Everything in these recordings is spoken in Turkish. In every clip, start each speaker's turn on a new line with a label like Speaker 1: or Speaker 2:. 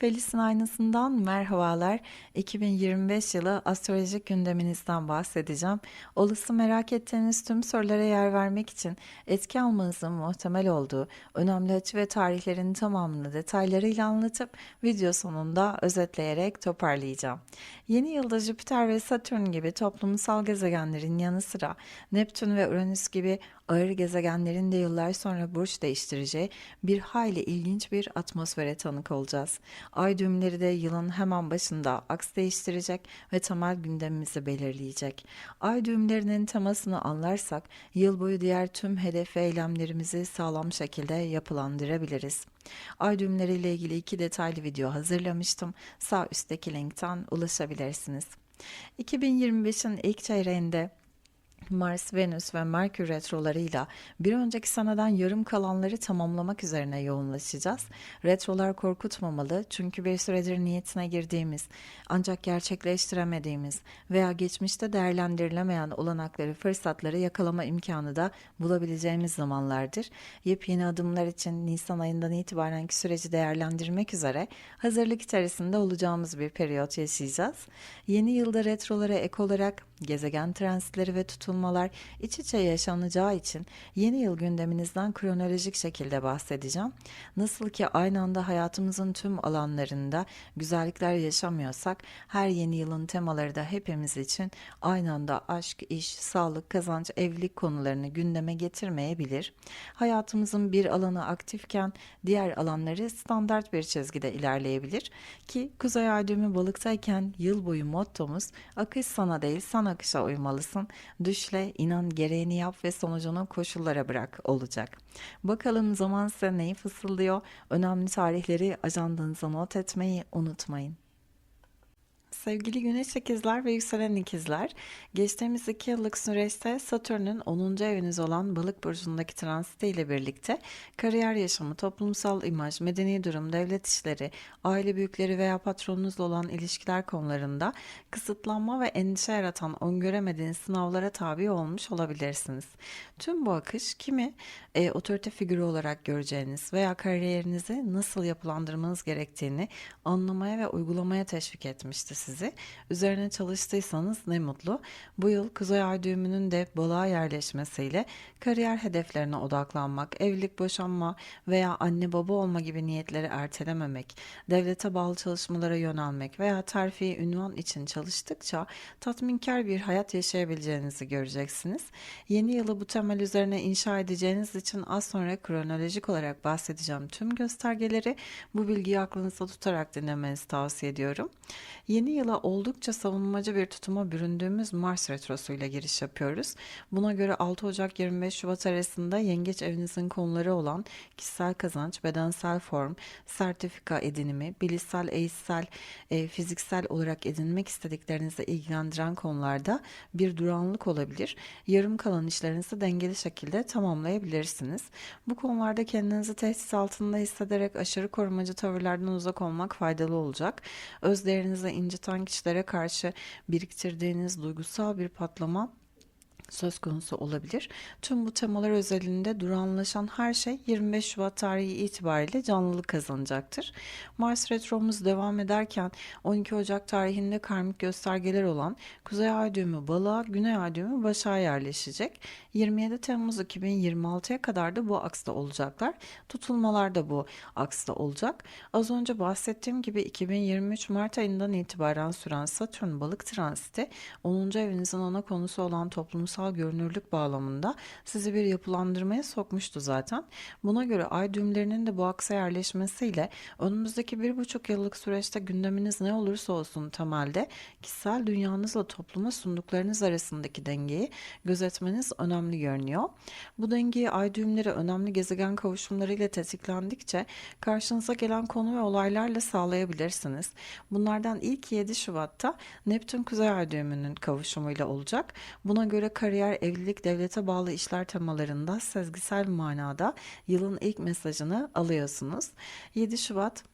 Speaker 1: Felis'in aynasından merhabalar. 2025 yılı astrolojik gündeminizden bahsedeceğim. Olası merak ettiğiniz tüm sorulara yer vermek için etki almanızın muhtemel olduğu önemli açı ve tarihlerin tamamını detaylarıyla anlatıp video sonunda özetleyerek toparlayacağım. Yeni yılda Jüpiter ve Satürn gibi toplumsal gezegenlerin yanı sıra Neptün ve Uranüs gibi ağır gezegenlerin de yıllar sonra burç değiştireceği bir hayli ilginç bir atmosfere tanık olacağız. Ay düğümleri de yılın hemen başında aks değiştirecek ve temel gündemimizi belirleyecek. Ay düğümlerinin temasını anlarsak yıl boyu diğer tüm hedef ve eylemlerimizi sağlam şekilde yapılandırabiliriz. Ay düğümleriyle ilgili iki detaylı video hazırlamıştım. Sağ üstteki linkten ulaşabilirsiniz. 2025'in ilk çeyreğinde Mars, Venüs ve Merkür retrolarıyla bir önceki seneden yarım kalanları tamamlamak üzerine yoğunlaşacağız. Retrolar korkutmamalı çünkü bir süredir niyetine girdiğimiz ancak gerçekleştiremediğimiz veya geçmişte değerlendirilemeyen olanakları, fırsatları yakalama imkanı da bulabileceğimiz zamanlardır. Yepyeni adımlar için Nisan ayından itibarenki süreci değerlendirmek üzere hazırlık içerisinde olacağımız bir periyot yaşayacağız. Yeni yılda retrolara ek olarak gezegen transitleri ve tutulmalar iç içe yaşanacağı için yeni yıl gündeminizden kronolojik şekilde bahsedeceğim. Nasıl ki aynı anda hayatımızın tüm alanlarında güzellikler yaşamıyorsak her yeni yılın temaları da hepimiz için aynı anda aşk, iş, sağlık, kazanç, evlilik konularını gündeme getirmeyebilir. Hayatımızın bir alanı aktifken diğer alanları standart bir çizgide ilerleyebilir ki Kuzey Ay düğümü balıktayken yıl boyu mottomuz akış sana değil sen akışa uymalısın. Düşle, inan gereğini yap ve sonucunu koşullara bırak olacak. Bakalım zaman size neyi fısıldıyor? Önemli tarihleri ajandanıza not etmeyi unutmayın. Sevgili Güneş ikizler ve yükselen ikizler, geçtiğimiz iki yıllık süreçte Satürn'ün 10. eviniz olan Balık burcundaki transiti ile birlikte kariyer yaşamı, toplumsal imaj, medeni durum, devlet işleri, aile büyükleri veya patronunuzla olan ilişkiler konularında kısıtlanma ve endişe yaratan öngöremediğiniz sınavlara tabi olmuş olabilirsiniz. Tüm bu akış kimi e, otorite figürü olarak göreceğiniz veya kariyerinizi nasıl yapılandırmanız gerektiğini anlamaya ve uygulamaya teşvik etmişti sizi. Üzerine çalıştıysanız ne mutlu. Bu yıl Kuzey Ay düğümünün de balığa yerleşmesiyle kariyer hedeflerine odaklanmak, evlilik boşanma veya anne baba olma gibi niyetleri ertelememek, devlete bağlı çalışmalara yönelmek veya terfi ünvan için çalıştıkça tatminkar bir hayat yaşayabileceğinizi göreceksiniz. Yeni yılı bu temel üzerine inşa edeceğiniz için az sonra kronolojik olarak bahsedeceğim tüm göstergeleri bu bilgiyi aklınızda tutarak dinlemenizi tavsiye ediyorum. Yeni yıla oldukça savunmacı bir tutuma büründüğümüz Mars Retrosu ile giriş yapıyoruz. Buna göre 6 Ocak 25 Şubat arasında yengeç evinizin konuları olan kişisel kazanç, bedensel form, sertifika edinimi, bilişsel, eğitsel, e, fiziksel olarak edinmek istediklerinizi ilgilendiren konularda bir duranlık olabilir. Yarım kalan işlerinizi dengeli şekilde tamamlayabilirsiniz. Bu konularda kendinizi tehdit altında hissederek aşırı korumacı tavırlardan uzak olmak faydalı olacak. Öz değerinizi inciten kişilere karşı biriktirdiğiniz duygusal bir patlama söz konusu olabilir. Tüm bu temalar özelinde duranlaşan her şey 25 Şubat tarihi itibariyle canlılık kazanacaktır. Mars retromuz devam ederken 12 Ocak tarihinde karmik göstergeler olan Kuzey Ay düğümü balığa, Güney Ay düğümü başa yerleşecek. 27 Temmuz 2026'ya kadar da bu aksta olacaklar. Tutulmalar da bu aksta olacak. Az önce bahsettiğim gibi 2023 Mart ayından itibaren süren Satürn balık transiti 10. evinizin ana konusu olan toplumsal görünürlük bağlamında sizi bir yapılandırmaya sokmuştu zaten. Buna göre ay düğümlerinin de bu aksa yerleşmesiyle önümüzdeki bir buçuk yıllık süreçte gündeminiz ne olursa olsun temelde kişisel dünyanızla topluma sunduklarınız arasındaki dengeyi gözetmeniz önemli görünüyor. Bu dengeyi ay düğümleri önemli gezegen kavuşumlarıyla tetiklendikçe karşınıza gelen konu ve olaylarla sağlayabilirsiniz. Bunlardan ilk 7 Şubat'ta Neptün Kuzey Ay düğümünün kavuşumuyla olacak. Buna göre kariyer, evlilik, devlete bağlı işler temalarında sezgisel manada yılın ilk mesajını alıyorsunuz. 7 Şubat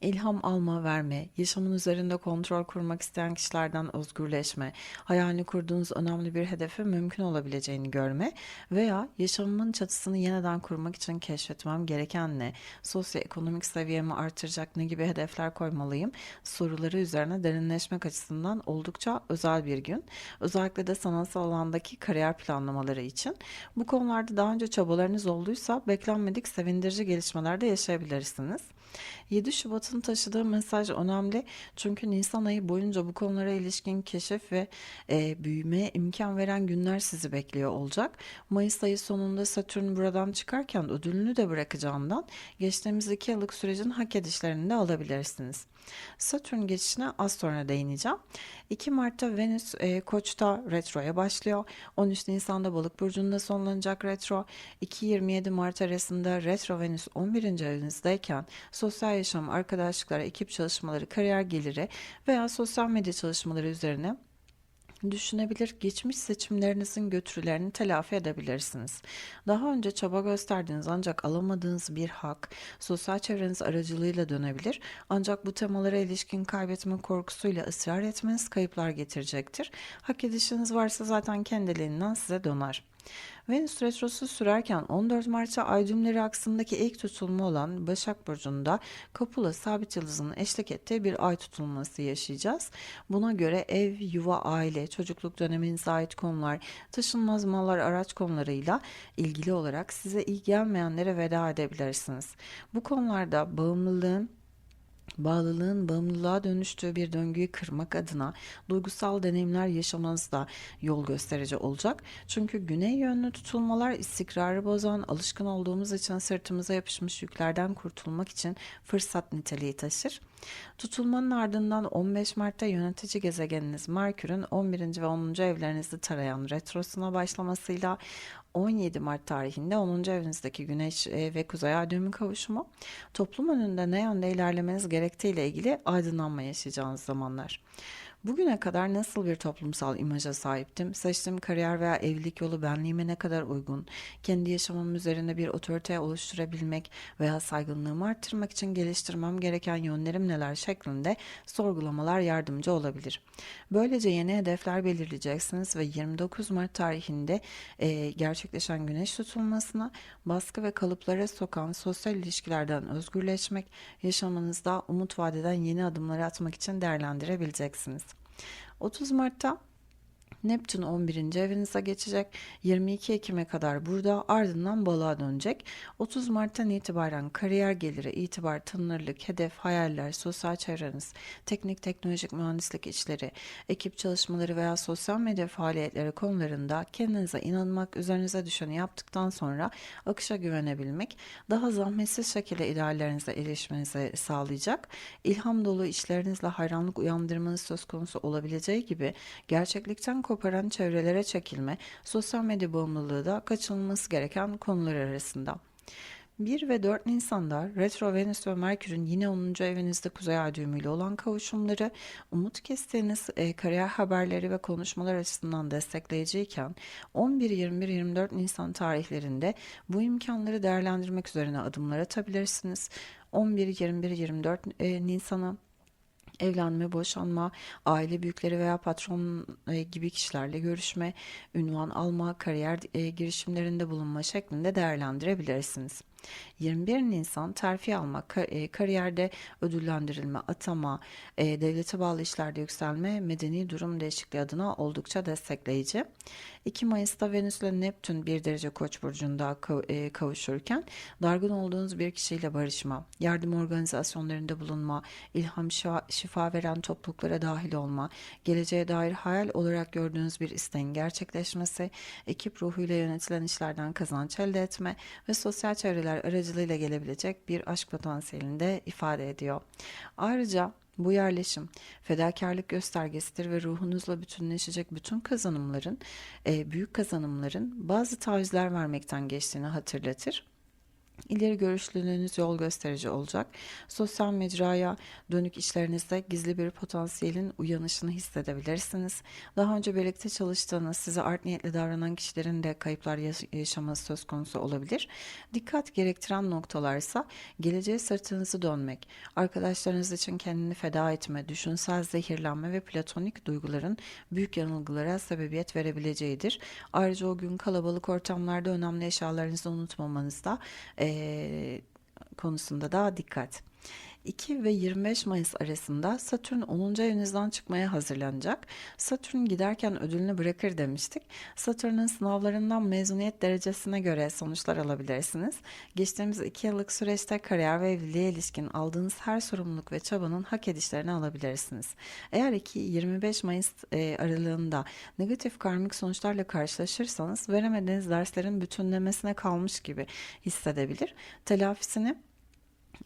Speaker 1: İlham alma, verme, yaşamın üzerinde kontrol kurmak isteyen kişilerden özgürleşme, hayalini kurduğunuz önemli bir hedefe mümkün olabileceğini görme veya yaşamımın çatısını yeniden kurmak için keşfetmem gereken ne, sosyoekonomik seviyemi artıracak ne gibi hedefler koymalıyım soruları üzerine derinleşmek açısından oldukça özel bir gün. Özellikle de sanatsal alandaki kariyer planlamaları için. Bu konularda daha önce çabalarınız olduysa beklenmedik sevindirici gelişmeler de yaşayabilirsiniz. 7 Şubat'ın taşıdığı mesaj önemli çünkü Nisan ayı boyunca bu konulara ilişkin keşif ve e, büyümeye imkan veren günler sizi bekliyor olacak. Mayıs ayı sonunda Satürn buradan çıkarken ödülünü de bırakacağından geçtiğimiz 2 yıllık sürecin hak edişlerini de alabilirsiniz. Satürn geçişine az sonra değineceğim. 2 Mart'ta Venüs e, Koç'ta retroya başlıyor. 13 Nisan'da Balık burcunda sonlanacak retro. 2-27 Mart arasında retro Venüs 11. evinizdeyken sosyal yaşam, arkadaşlıklar, ekip çalışmaları, kariyer geliri veya sosyal medya çalışmaları üzerine düşünebilir, geçmiş seçimlerinizin götürülerini telafi edebilirsiniz. Daha önce çaba gösterdiğiniz ancak alamadığınız bir hak sosyal çevreniz aracılığıyla dönebilir. Ancak bu temalara ilişkin kaybetme korkusuyla ısrar etmeniz kayıplar getirecektir. Hak edişiniz varsa zaten kendiliğinden size döner. Venüs retrosu sürerken 14 Mart'ta ay düğümleri aksındaki ilk tutulma olan Başak Burcu'nda Kapula sabit yıldızının eşlik ettiği bir ay tutulması yaşayacağız. Buna göre ev, yuva, aile, çocukluk döneminize ait konular, taşınmaz mallar, araç konularıyla ilgili olarak size iyi gelmeyenlere veda edebilirsiniz. Bu konularda bağımlılığın bağlılığın bağımlılığa dönüştüğü bir döngüyü kırmak adına duygusal deneyimler yaşamanız da yol gösterici olacak. Çünkü güney yönlü tutulmalar istikrarı bozan, alışkın olduğumuz için sırtımıza yapışmış yüklerden kurtulmak için fırsat niteliği taşır. Tutulmanın ardından 15 Mart'ta yönetici gezegeniniz Merkür'ün 11. ve 10. evlerinizi tarayan retrosuna başlamasıyla 17 Mart tarihinde 10. evinizdeki Güneş e, ve Kuzey Ay düğümü kavuşumu toplum önünde ne yönde ilerlemeniz gerektiği ile ilgili aydınlanma yaşayacağınız zamanlar. Bugüne kadar nasıl bir toplumsal imaja sahiptim? Seçtiğim kariyer veya evlilik yolu benliğime ne kadar uygun? Kendi yaşamım üzerinde bir otorite oluşturabilmek veya saygınlığımı arttırmak için geliştirmem gereken yönlerim neler şeklinde sorgulamalar yardımcı olabilir. Böylece yeni hedefler belirleyeceksiniz ve 29 Mart tarihinde e, gerçekleşen güneş tutulmasına baskı ve kalıplara sokan sosyal ilişkilerden özgürleşmek, yaşamınızda umut vadeden yeni adımları atmak için değerlendirebileceksiniz. 30 Mart'ta Neptün 11. evinize geçecek. 22 Ekim'e kadar burada ardından balığa dönecek. 30 Mart'tan itibaren kariyer geliri, itibar, tanınırlık, hedef, hayaller, sosyal çevreniz, teknik teknolojik mühendislik işleri, ekip çalışmaları veya sosyal medya faaliyetleri konularında kendinize inanmak, üzerinize düşeni yaptıktan sonra akışa güvenebilmek, daha zahmetsiz şekilde ideallerinize erişmenizi sağlayacak. İlham dolu işlerinizle hayranlık uyandırmanız söz konusu olabileceği gibi gerçeklikten koparan çevrelere çekilme, sosyal medya bağımlılığı da kaçınılması gereken konular arasında. 1 ve 4 Nisan'da Retro Venüs ve Merkür'ün yine 10. evinizde Kuzey Ay düğümüyle olan kavuşumları umut kestiğiniz e, kariyer haberleri ve konuşmalar açısından destekleyiciyken 11, 21, 24 Nisan tarihlerinde bu imkanları değerlendirmek üzerine adımlar atabilirsiniz. 11, 21, 24 e, Nisan'a evlenme, boşanma, aile büyükleri veya patron e, gibi kişilerle görüşme, ünvan alma, kariyer e, girişimlerinde bulunma şeklinde değerlendirebilirsiniz. 21 Nisan terfi alma, e, kariyerde ödüllendirilme, atama, devlete bağlı işlerde yükselme, medeni durum değişikliği adına oldukça destekleyici. 2 Mayıs'ta Venüs ile Neptün bir derece Koç burcunda kavuşurken dargın olduğunuz bir kişiyle barışma, yardım organizasyonlarında bulunma, ilham şifa veren topluluklara dahil olma, geleceğe dair hayal olarak gördüğünüz bir isteğin gerçekleşmesi, ekip ruhuyla yönetilen işlerden kazanç elde etme ve sosyal çevreler aracılığıyla gelebilecek bir aşk potansiyelini de ifade ediyor. Ayrıca bu yerleşim fedakarlık göstergesidir ve ruhunuzla bütünleşecek bütün kazanımların, e, büyük kazanımların bazı tavizler vermekten geçtiğini hatırlatır. İleri görüşlülüğünüz yol gösterici olacak. Sosyal mecraya dönük işlerinizde gizli bir potansiyelin uyanışını hissedebilirsiniz. Daha önce birlikte çalıştığınız, size art niyetli davranan kişilerin de kayıplar yaş- yaşaması söz konusu olabilir. Dikkat gerektiren noktalarsa geleceğe sırtınızı dönmek, arkadaşlarınız için kendini feda etme, düşünsel zehirlenme ve platonik duyguların büyük yanılgılara sebebiyet verebileceğidir. Ayrıca o gün kalabalık ortamlarda önemli eşyalarınızı unutmamanızda konusunda da dikkat. 2 ve 25 Mayıs arasında Satürn 10. evinizden çıkmaya hazırlanacak. Satürn giderken ödülünü bırakır demiştik. Satürn'ün sınavlarından mezuniyet derecesine göre sonuçlar alabilirsiniz. Geçtiğimiz 2 yıllık süreçte kariyer ve evliliğe ilişkin aldığınız her sorumluluk ve çabanın hak edişlerini alabilirsiniz. Eğer 2-25 Mayıs e, aralığında negatif karmik sonuçlarla karşılaşırsanız veremediğiniz derslerin bütünlemesine kalmış gibi hissedebilir. Telafisini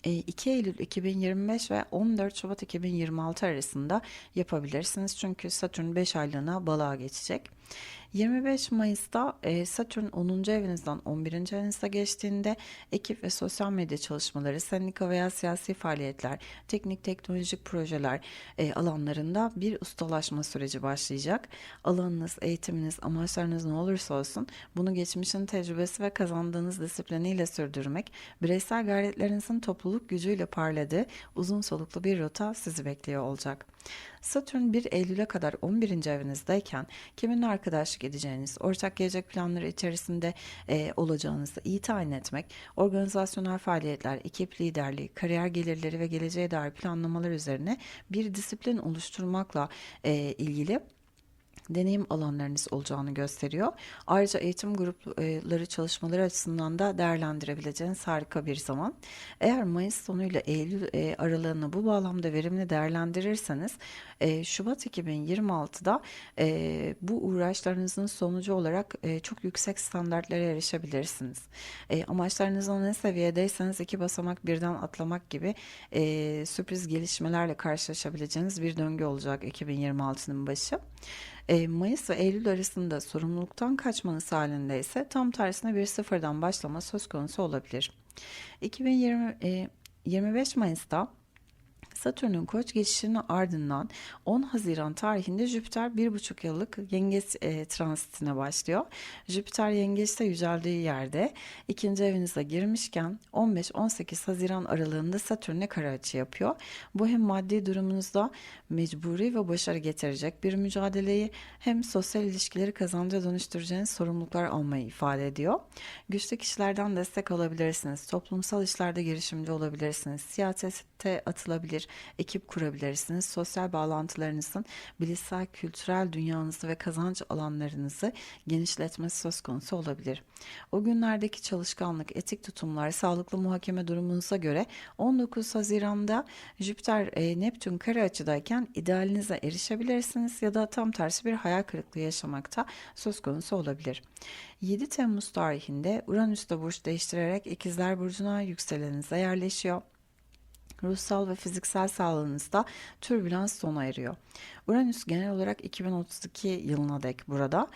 Speaker 1: 2 Eylül 2025 ve 14 Şubat 2026 arasında yapabilirsiniz. Çünkü Satürn 5 aylığına balığa geçecek. 25 Mayıs'ta e, Satürn 10. evinizden 11. evinize geçtiğinde ekip ve sosyal medya çalışmaları, sendika veya siyasi faaliyetler, teknik teknolojik projeler e, alanlarında bir ustalaşma süreci başlayacak. Alanınız, eğitiminiz, amaçlarınız ne olursa olsun bunu geçmişin tecrübesi ve kazandığınız disipliniyle sürdürmek, bireysel gayretlerinizin topluluk gücüyle parladığı uzun soluklu bir rota sizi bekliyor olacak. Satürn 1 Eylül'e kadar 11. evinizdeyken kiminle arkadaşlık edeceğiniz, ortak gelecek planları içerisinde e, olacağınızı iyi tayin etmek, organizasyonel faaliyetler, ekip liderliği, kariyer gelirleri ve geleceğe dair planlamalar üzerine bir disiplin oluşturmakla e, ilgili deneyim alanlarınız olacağını gösteriyor. Ayrıca eğitim grupları çalışmaları açısından da değerlendirebileceğiniz harika bir zaman. Eğer Mayıs sonuyla Eylül e, aralığını bu bağlamda verimli değerlendirirseniz e, Şubat 2026'da e, bu uğraşlarınızın sonucu olarak çok yüksek standartlara erişebilirsiniz. Amaçlarınızın ne seviyedeyseniz iki basamak birden atlamak gibi sürpriz gelişmelerle karşılaşabileceğiniz bir döngü olacak 2026'nın başı. E, Mayıs ve Eylül arasında sorumluluktan kaçmanız halinde ise tam tersine bir sıfırdan başlama söz konusu olabilir. 2020 e, 25 Mayıs'ta Satürn'ün koç geçişinin ardından 10 Haziran tarihinde Jüpiter bir buçuk yıllık yengeç e, transitine başlıyor. Jüpiter yengeçte yüceldiği yerde ikinci evinize girmişken 15-18 Haziran aralığında Satürn'e kara açı yapıyor. Bu hem maddi durumunuzda mecburi ve başarı getirecek bir mücadeleyi hem sosyal ilişkileri kazanca dönüştüreceğiniz sorumluluklar almayı ifade ediyor. Güçlü kişilerden destek alabilirsiniz. Toplumsal işlerde girişimci olabilirsiniz. Siyasete atılabilir, ekip kurabilirsiniz. Sosyal bağlantılarınızın bilişsel, kültürel dünyanızı ve kazanç alanlarınızı genişletmesi söz konusu olabilir. O günlerdeki çalışkanlık, etik tutumlar, sağlıklı muhakeme durumunuza göre 19 Haziran'da Jüpiter e, Neptün kare açıdayken idealinize erişebilirsiniz ya da tam tersi bir hayal kırıklığı yaşamakta söz konusu olabilir. 7 Temmuz tarihinde Uranüs de burç değiştirerek İkizler Burcu'na yükselenize yerleşiyor ruhsal ve fiziksel sağlığınızda türbülans sona eriyor. Uranüs genel olarak 2032 yılına dek burada.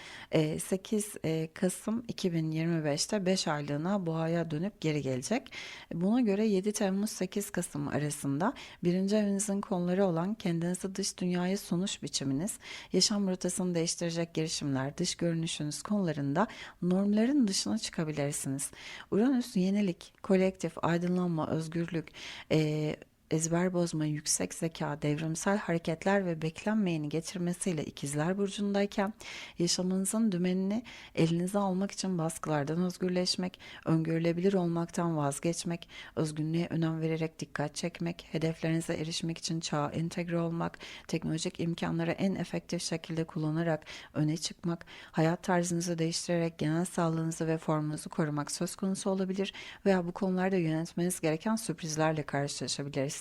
Speaker 1: 8 e, e, Kasım 2025'te 5 aylığına boğaya dönüp geri gelecek. Buna göre 7 Temmuz 8 Kasım arasında birinci evinizin konuları olan kendinizi dış dünyaya sunuş biçiminiz, yaşam rotasını değiştirecek girişimler, dış görünüşünüz konularında normların dışına çıkabilirsiniz. Uranüs yenilik, kolektif, aydınlanma, özgürlük, e, ezber bozma, yüksek zeka, devrimsel hareketler ve beklenmeyeni getirmesiyle ikizler burcundayken yaşamınızın dümenini elinize almak için baskılardan özgürleşmek, öngörülebilir olmaktan vazgeçmek, özgünlüğe önem vererek dikkat çekmek, hedeflerinize erişmek için çağa entegre olmak, teknolojik imkanları en efektif şekilde kullanarak öne çıkmak, hayat tarzınızı değiştirerek genel sağlığınızı ve formunuzu korumak söz konusu olabilir veya bu konularda yönetmeniz gereken sürprizlerle karşılaşabilirsiniz.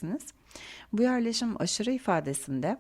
Speaker 1: Bu yerleşim aşırı ifadesinde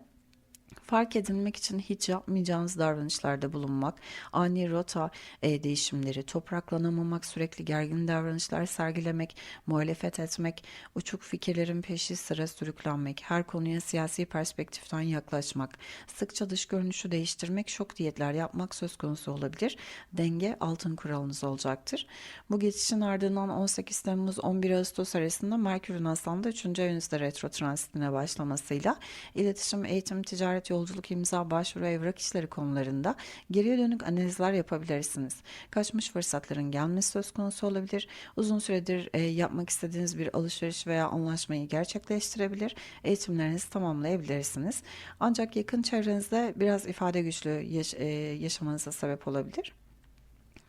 Speaker 1: Fark edilmek için hiç yapmayacağınız davranışlarda bulunmak, ani rota e, değişimleri, topraklanamamak, sürekli gergin davranışlar sergilemek, muhalefet etmek, uçuk fikirlerin peşi sıra sürüklenmek, her konuya siyasi perspektiften yaklaşmak, sıkça dış görünüşü değiştirmek, şok diyetler yapmak söz konusu olabilir. Denge altın kuralınız olacaktır. Bu geçişin ardından 18 Temmuz 11 Ağustos arasında Merkür'ün Aslan'da 3. evinizde retro transitine başlamasıyla iletişim, eğitim, ticaret, yolculuk, imza, başvuru, evrak işleri konularında geriye dönük analizler yapabilirsiniz. Kaçmış fırsatların gelmesi söz konusu olabilir. Uzun süredir e, yapmak istediğiniz bir alışveriş veya anlaşmayı gerçekleştirebilir. Eğitimlerinizi tamamlayabilirsiniz. Ancak yakın çevrenizde biraz ifade güçlüğü yaş- e, yaşamanıza sebep olabilir.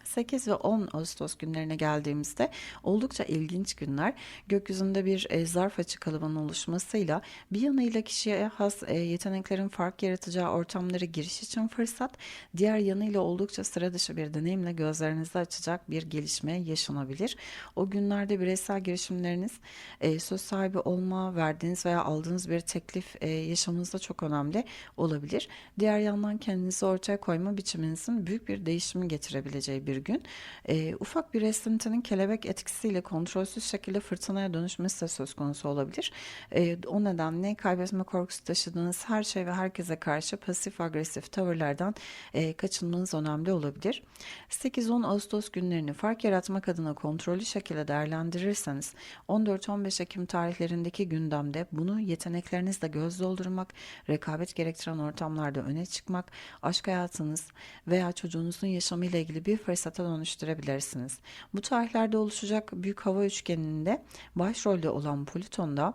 Speaker 1: 8 ve 10 Ağustos günlerine geldiğimizde oldukça ilginç günler. Gökyüzünde bir e, zarf açı kalıbının oluşmasıyla bir yanıyla kişiye has e, yeteneklerin fark yaratacağı ortamlara giriş için fırsat, diğer yanıyla oldukça sıra dışı bir deneyimle gözlerinizi açacak bir gelişme yaşanabilir. O günlerde bireysel girişimleriniz, e, söz sahibi olma, verdiğiniz veya aldığınız bir teklif e, yaşamınızda çok önemli olabilir. Diğer yandan kendinizi ortaya koyma biçiminizin büyük bir değişimi getirebileceği bir gün. E, ufak bir esintinin kelebek etkisiyle kontrolsüz şekilde fırtınaya dönüşmesi de söz konusu olabilir. E, o nedenle kaybetme korkusu taşıdığınız her şey ve herkese karşı pasif agresif tavırlardan e, kaçınmanız önemli olabilir. 8-10 Ağustos günlerini fark yaratmak adına kontrollü şekilde değerlendirirseniz 14-15 Ekim tarihlerindeki gündemde bunu yeteneklerinizle göz doldurmak, rekabet gerektiren ortamlarda öne çıkmak, aşk hayatınız veya çocuğunuzun yaşamıyla ilgili bir fırsata dönüştürebilirsiniz. Bu tarihlerde oluşacak büyük hava üçgeninde başrolde olan Plüton'da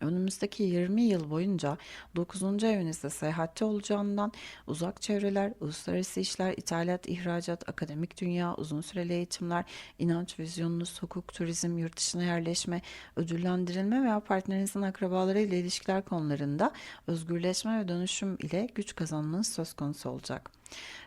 Speaker 1: Önümüzdeki 20 yıl boyunca 9. evinizde seyahatte olacağından uzak çevreler, uluslararası işler, ithalat, ihracat, akademik dünya, uzun süreli eğitimler, inanç, vizyonunuz, hukuk, turizm, yurt dışına yerleşme, ödüllendirilme veya partnerinizin akrabalarıyla ilişkiler konularında özgürleşme ve dönüşüm ile güç kazanmanız söz konusu olacak.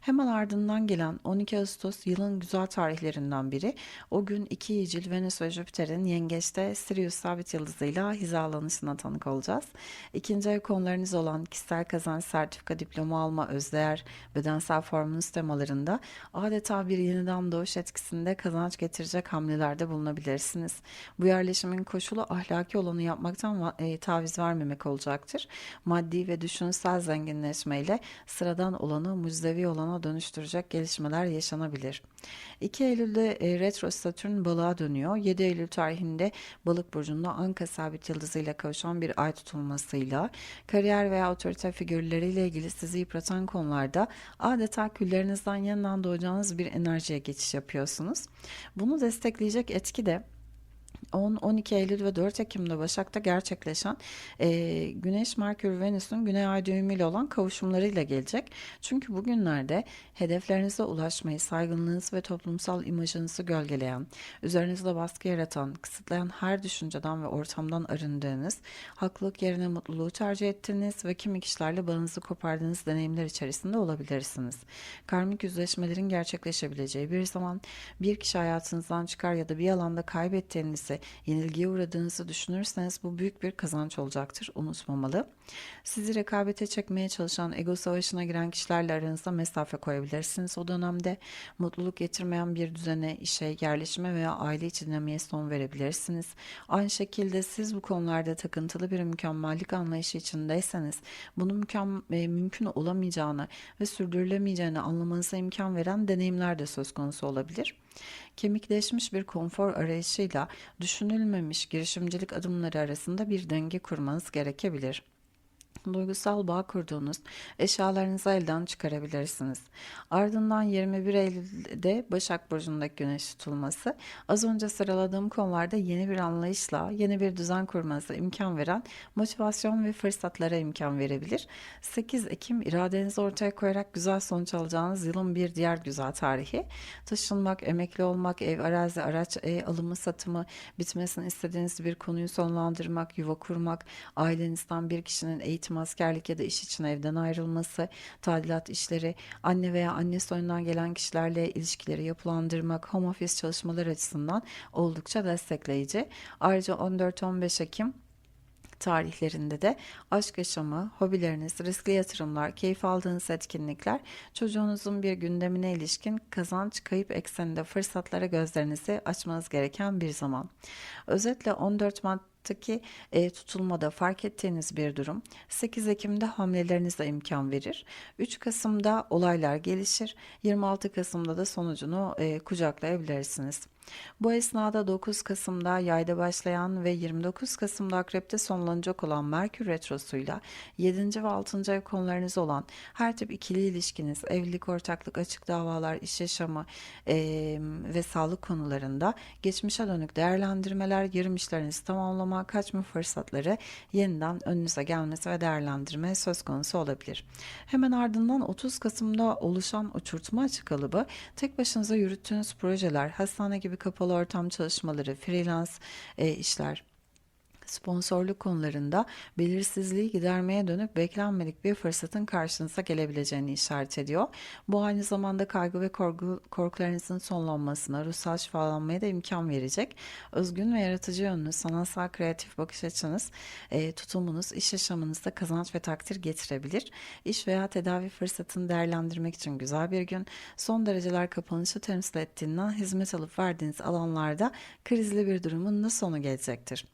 Speaker 1: Hemen ardından gelen 12 Ağustos yılın güzel tarihlerinden biri. O gün iki iyicil Venüs ve Jüpiter'in yengeçte Sirius sabit yıldızıyla hizalanışına tanık olacağız. İkinci ev konularınız olan kişisel kazanç, sertifika, diploma alma, özdeğer, bedensel formunuz temalarında adeta bir yeniden doğuş etkisinde kazanç getirecek hamlelerde bulunabilirsiniz. Bu yerleşimin koşulu ahlaki olanı yapmaktan e, taviz vermemek olacaktır. Maddi ve düşünsel zenginleşmeyle sıradan olanı mucizevi olana dönüştürecek gelişmeler yaşanabilir. 2 Eylül'de e, retro Satürn balığa dönüyor. 7 Eylül tarihinde balık burcunda Anka sabit yıldızıyla kavuşan bir ay tutulmasıyla kariyer veya otorite figürleriyle ilgili sizi yıpratan konularda adeta küllerinizden yeniden doğacağınız bir enerjiye geçiş yapıyorsunuz. Bunu destekleyecek etki de 10, 12 Eylül ve 4 Ekim'de Başak'ta gerçekleşen e, Güneş, Merkür, Venüs'ün Güney Ay düğümüyle olan kavuşumlarıyla gelecek. Çünkü bugünlerde hedeflerinize ulaşmayı, saygınlığınız ve toplumsal imajınızı gölgeleyen, üzerinizde baskı yaratan, kısıtlayan her düşünceden ve ortamdan arındığınız, haklılık yerine mutluluğu tercih ettiğiniz ve kimi kişilerle bağınızı kopardığınız deneyimler içerisinde olabilirsiniz. Karmik yüzleşmelerin gerçekleşebileceği bir zaman bir kişi hayatınızdan çıkar ya da bir alanda kaybettiğinizi yenilgiye uğradığınızı düşünürseniz bu büyük bir kazanç olacaktır. Unutmamalı. Sizi rekabete çekmeye çalışan ego savaşına giren kişilerle aranızda mesafe koyabilirsiniz. O dönemde mutluluk getirmeyen bir düzene, işe, yerleşime veya aile içi dinamiğe son verebilirsiniz. Aynı şekilde siz bu konularda takıntılı bir mükemmellik anlayışı içindeyseniz bunun mükemmel, mümkün olamayacağını ve sürdürülemeyeceğini anlamanıza imkan veren deneyimler de söz konusu olabilir. Kemikleşmiş bir konfor arayışıyla düşünülmemiş girişimcilik adımları arasında bir denge kurmanız gerekebilir duygusal bağ kurduğunuz eşyalarınızı elden çıkarabilirsiniz. Ardından 21 Eylül'de Başak Burcu'ndaki güneş tutulması az önce sıraladığım konularda yeni bir anlayışla yeni bir düzen kurmanıza imkan veren motivasyon ve fırsatlara imkan verebilir. 8 Ekim iradenizi ortaya koyarak güzel sonuç alacağınız yılın bir diğer güzel tarihi. Taşınmak, emekli olmak, ev, arazi, araç e, alımı, satımı, bitmesini istediğiniz bir konuyu sonlandırmak, yuva kurmak, ailenizden bir kişinin eğitim eğitim, askerlik ya da iş için evden ayrılması, tadilat işleri, anne veya anne soyundan gelen kişilerle ilişkileri yapılandırmak, home office çalışmalar açısından oldukça destekleyici. Ayrıca 14-15 Ekim tarihlerinde de aşk yaşamı, hobileriniz, riskli yatırımlar, keyif aldığınız etkinlikler, çocuğunuzun bir gündemine ilişkin kazanç kayıp ekseninde fırsatlara gözlerinizi açmanız gereken bir zaman. Özetle 14 Mart'taki e, tutulmada fark ettiğiniz bir durum 8 Ekim'de hamlelerinize imkan verir. 3 Kasım'da olaylar gelişir. 26 Kasım'da da sonucunu e, kucaklayabilirsiniz. Bu esnada 9 Kasım'da yayda başlayan ve 29 Kasım'da akrepte sonlanacak olan Merkür Retrosu'yla 7. ve 6. ev konularınız olan her tip ikili ilişkiniz, evlilik, ortaklık, açık davalar, iş yaşamı eee, ve sağlık konularında geçmişe dönük değerlendirmeler, yarım işlerinizi tamamlama, kaçma fırsatları yeniden önünüze gelmesi ve değerlendirme söz konusu olabilir. Hemen ardından 30 Kasım'da oluşan uçurtma açık kalıbı tek başınıza yürüttüğünüz projeler, hastane gibi kapalı ortam çalışmaları, freelance e, işler, sponsorluk konularında belirsizliği gidermeye dönük beklenmedik bir fırsatın karşınıza gelebileceğini işaret ediyor. Bu aynı zamanda kaygı ve korku, korkularınızın sonlanmasına, ruhsal şifalanmaya da imkan verecek. Özgün ve yaratıcı yönünüz, sanatsal kreatif bakış açınız, e, tutumunuz iş yaşamınızda kazanç ve takdir getirebilir. İş veya tedavi fırsatını değerlendirmek için güzel bir gün. Son dereceler kapanışı temsil ettiğinden hizmet alıp verdiğiniz alanlarda krizli bir durumun da sonu gelecektir.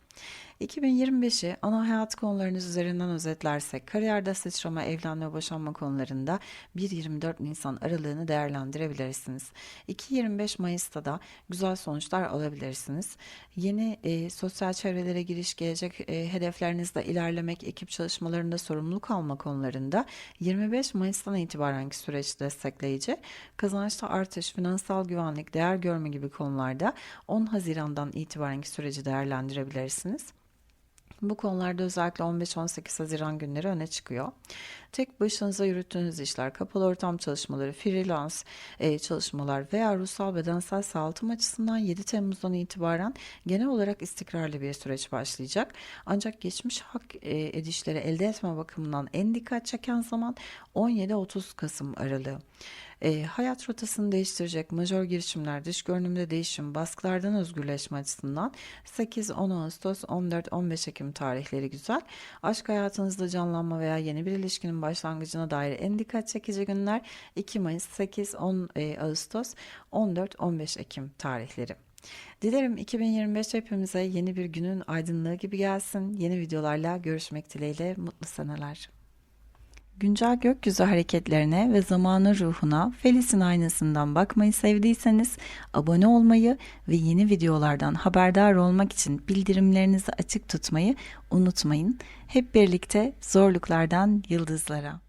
Speaker 1: 2025'i ana hayat konularınız üzerinden özetlersek, kariyerde sıçrama, evlenme, boşanma konularında 1-24 Nisan aralığını değerlendirebilirsiniz. 2-25 Mayıs'ta da güzel sonuçlar alabilirsiniz. Yeni e, sosyal çevrelere giriş, gelecek e, hedeflerinizde ilerlemek, ekip çalışmalarında sorumluluk alma konularında 25 Mayıs'tan itibarenki süreç destekleyici, kazançta artış, finansal güvenlik, değer görme gibi konularda 10 Haziran'dan itibarenki süreci değerlendirebilirsiniz. Bu konularda özellikle 15-18 Haziran günleri öne çıkıyor. Tek başınıza yürüttüğünüz işler, kapalı ortam çalışmaları, freelance e, çalışmalar veya ruhsal bedensel sağlıkım açısından 7 Temmuz'dan itibaren genel olarak istikrarlı bir süreç başlayacak. Ancak geçmiş hak e, edişleri elde etme bakımından en dikkat çeken zaman 17-30 Kasım aralığı. E, hayat rotasını değiştirecek majör girişimler, dış görünümde değişim, baskılardan özgürleşme açısından 8-10 Ağustos, 14-15 Ekim tarihleri güzel. Aşk hayatınızda canlanma veya yeni bir ilişkinin başlangıcına dair en dikkat çekici günler 2 Mayıs, 8-10 e, Ağustos, 14-15 Ekim tarihleri. Dilerim 2025 hepimize yeni bir günün aydınlığı gibi gelsin. Yeni videolarla görüşmek dileğiyle mutlu seneler. Güncel gökyüzü hareketlerine ve zamanın ruhuna Felis'in aynasından bakmayı sevdiyseniz abone olmayı ve yeni videolardan haberdar olmak için bildirimlerinizi açık tutmayı unutmayın. Hep birlikte zorluklardan yıldızlara.